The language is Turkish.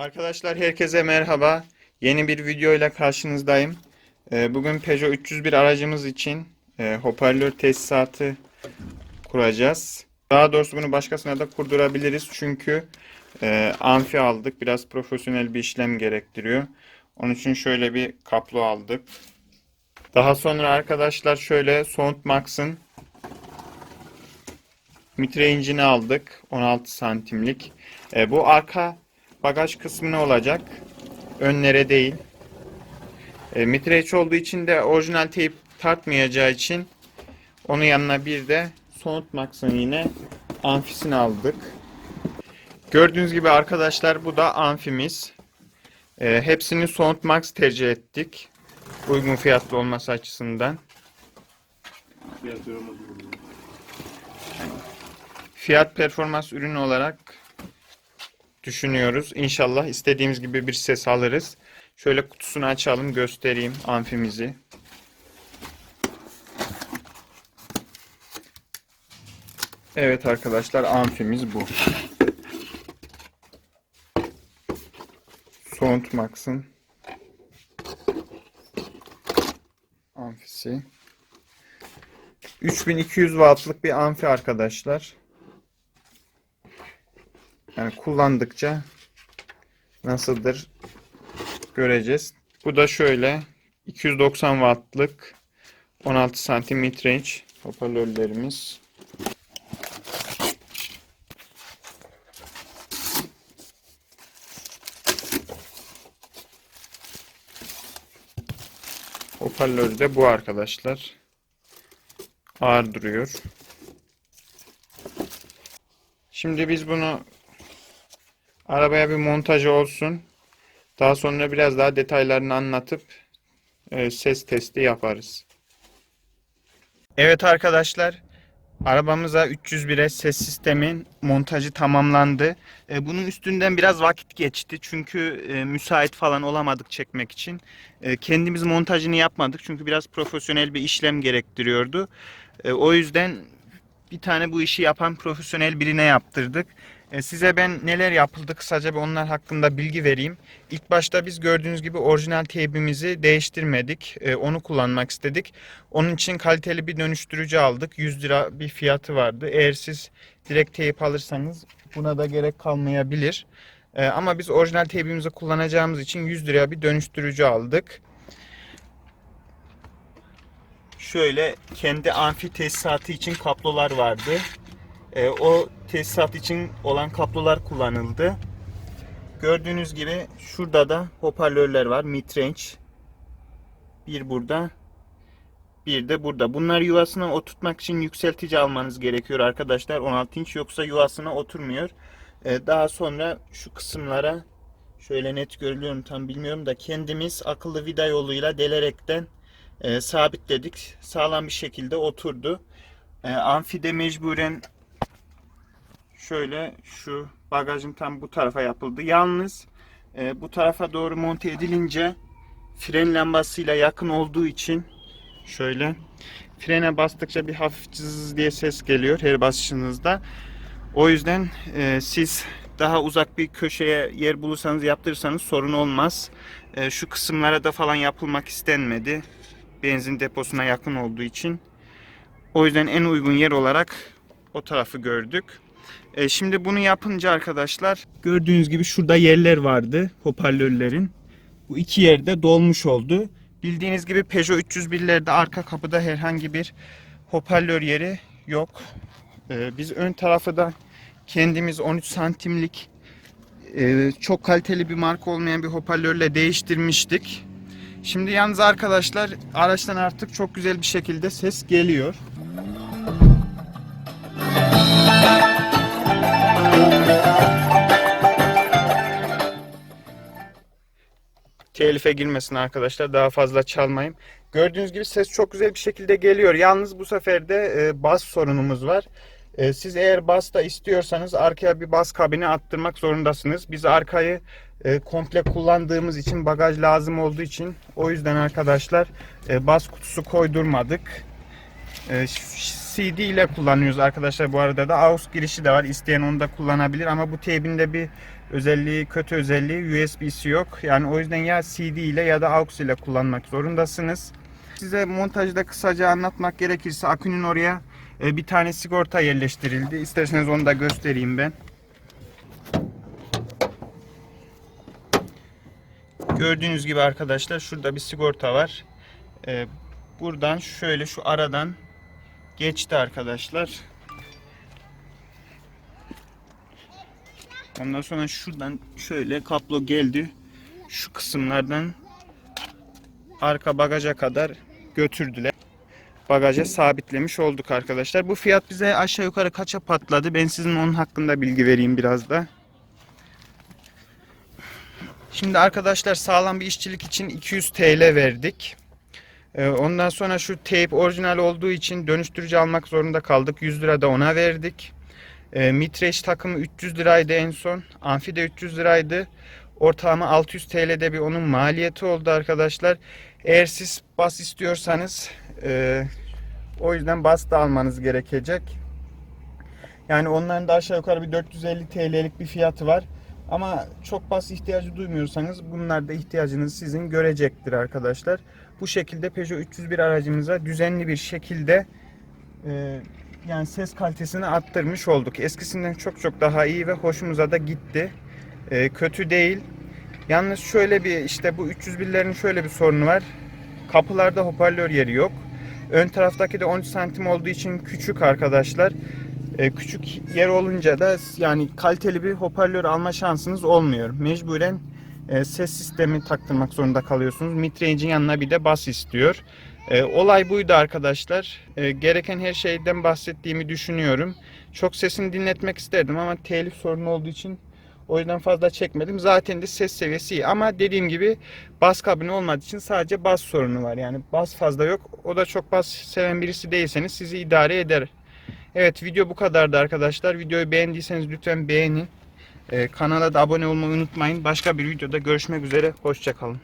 Arkadaşlar herkese merhaba. Yeni bir video ile karşınızdayım. Ee, Bugün Peugeot 301 aracımız için e, hoparlör tesisatı kuracağız. Daha doğrusu bunu başkasına da kurdurabiliriz. Çünkü e, amfi aldık. Biraz profesyonel bir işlem gerektiriyor. Onun için şöyle bir kablo aldık. Daha sonra arkadaşlar şöyle Soundmax'ın midrange'ini aldık. 16 santimlik. E, bu arka bagaj kısmına olacak. Önlere değil. E, midrange olduğu için de orijinal teyp tartmayacağı için onun yanına bir de Soundmax'ın yine amfisini aldık. Gördüğünüz gibi arkadaşlar bu da amfimiz. E, hepsini Soundmax tercih ettik. Uygun fiyatlı olması açısından. Fiyat performans ürünü olarak düşünüyoruz. İnşallah istediğimiz gibi bir ses alırız. Şöyle kutusunu açalım göstereyim amfimizi. Evet arkadaşlar amfimiz bu. Soundmax'ın amfisi. 3200 wattlık bir amfi arkadaşlar. Yani kullandıkça nasıldır göreceğiz. Bu da şöyle 290 wattlık 16 santim midrange hoparlörlerimiz. Hoparlör de bu arkadaşlar. Ağır duruyor. Şimdi biz bunu arabaya bir montajı olsun. Daha sonra biraz daha detaylarını anlatıp e, ses testi yaparız. Evet arkadaşlar. Arabamıza 301'e ses sistemin montajı tamamlandı. E, bunun üstünden biraz vakit geçti. Çünkü e, müsait falan olamadık çekmek için. E, kendimiz montajını yapmadık. Çünkü biraz profesyonel bir işlem gerektiriyordu. O yüzden bir tane bu işi yapan profesyonel birine yaptırdık. E, size ben neler yapıldı kısaca bir onlar hakkında bilgi vereyim. İlk başta biz gördüğünüz gibi orijinal teybimizi değiştirmedik. E, onu kullanmak istedik. Onun için kaliteli bir dönüştürücü aldık. 100 lira bir fiyatı vardı. Eğer siz direkt teyp alırsanız buna da gerek kalmayabilir. E, ama biz orijinal teybimizi kullanacağımız için 100 liraya bir dönüştürücü aldık. Şöyle kendi amfi tesisatı için kablolar vardı. E, o tesisat için olan kablolar kullanıldı. Gördüğünüz gibi şurada da hoparlörler var. Midrange. Bir burada. Bir de burada. Bunlar yuvasına oturtmak için yükseltici almanız gerekiyor arkadaşlar. 16 inç yoksa yuvasına oturmuyor. E, daha sonra şu kısımlara şöyle net görülüyor tam bilmiyorum da kendimiz akıllı vida yoluyla delerekten e, sabitledik. Sağlam bir şekilde oturdu. E, amfide mecburen şöyle şu bagajın tam bu tarafa yapıldı. Yalnız e, bu tarafa doğru monte edilince fren lambasıyla yakın olduğu için şöyle frene bastıkça bir hafif cız diye ses geliyor her basışınızda. O yüzden e, siz daha uzak bir köşeye yer bulursanız yaptırırsanız sorun olmaz. E, şu kısımlara da falan yapılmak istenmedi. Benzin deposuna yakın olduğu için. O yüzden en uygun yer olarak o tarafı gördük. E, şimdi bunu yapınca arkadaşlar gördüğünüz gibi şurada yerler vardı hoparlörlerin. Bu iki yerde dolmuş oldu. Bildiğiniz gibi Peugeot 301'lerde arka kapıda herhangi bir hoparlör yeri yok. E, biz ön tarafı da kendimiz 13 santimlik e, çok kaliteli bir marka olmayan bir hoparlörle değiştirmiştik. Şimdi yalnız arkadaşlar araçtan artık çok güzel bir şekilde ses geliyor. Telife girmesin arkadaşlar. Daha fazla çalmayayım. Gördüğünüz gibi ses çok güzel bir şekilde geliyor. Yalnız bu sefer de e, bas sorunumuz var. E, siz eğer bas da istiyorsanız arkaya bir bas kabini attırmak zorundasınız. Biz arkayı e, komple kullandığımız için bagaj lazım olduğu için o yüzden arkadaşlar e, bas kutusu koydurmadık. E, CD ile kullanıyoruz arkadaşlar bu arada da AUX girişi de var. İsteyen onu da kullanabilir ama bu teybin de bir özelliği kötü özelliği USB'si yok. Yani o yüzden ya CD ile ya da AUX ile kullanmak zorundasınız. Size montajda kısaca anlatmak gerekirse akünün oraya e, bir tane sigorta yerleştirildi. İsterseniz onu da göstereyim ben. Gördüğünüz gibi arkadaşlar şurada bir sigorta var. E, buradan şöyle şu aradan geçti arkadaşlar. Ondan sonra şuradan şöyle kablo geldi. Şu kısımlardan arka bagaja kadar götürdüler. Bagaja sabitlemiş olduk arkadaşlar. Bu fiyat bize aşağı yukarı kaça patladı? Ben sizin onun hakkında bilgi vereyim biraz da. Şimdi arkadaşlar sağlam bir işçilik için 200 TL verdik. Ee, Ondan sonra şu teyp orijinal olduğu için dönüştürücü almak zorunda kaldık. 100 lira da ona verdik. E, Mitreş takımı 300 liraydı en son. Amfi de 300 liraydı. Ortalama 600 TL'de bir onun maliyeti oldu arkadaşlar. Eğer siz bas istiyorsanız e, o yüzden bas da almanız gerekecek. Yani onların da aşağı yukarı bir 450 TL'lik bir fiyatı var. Ama çok bas ihtiyacı duymuyorsanız bunlar da ihtiyacınızı sizin görecektir arkadaşlar. Bu şekilde Peugeot 301 aracımıza düzenli bir şekilde e, yani ses kalitesini arttırmış olduk. Eskisinden çok çok daha iyi ve hoşumuza da gitti. E, kötü değil. Yalnız şöyle bir işte bu 301'lerin şöyle bir sorunu var. Kapılarda hoparlör yeri yok. Ön taraftaki de 13 santim olduğu için küçük arkadaşlar. E, küçük yer olunca da yani kaliteli bir hoparlör alma şansınız olmuyor. Mecburen e, ses sistemi taktırmak zorunda kalıyorsunuz. Midrange'in yanına bir de bas istiyor. E, olay buydu arkadaşlar. Gereken her şeyden bahsettiğimi düşünüyorum. Çok sesini dinletmek isterdim ama telif sorunu olduğu için o yüzden fazla çekmedim. Zaten de ses seviyesi iyi ama dediğim gibi bas kabini olmadığı için sadece bas sorunu var. Yani bas fazla yok. O da çok bas seven birisi değilseniz sizi idare eder. Evet video bu kadardı arkadaşlar. Videoyu beğendiyseniz lütfen beğenin. Ee, kanala da abone olmayı unutmayın. Başka bir videoda görüşmek üzere. Hoşçakalın.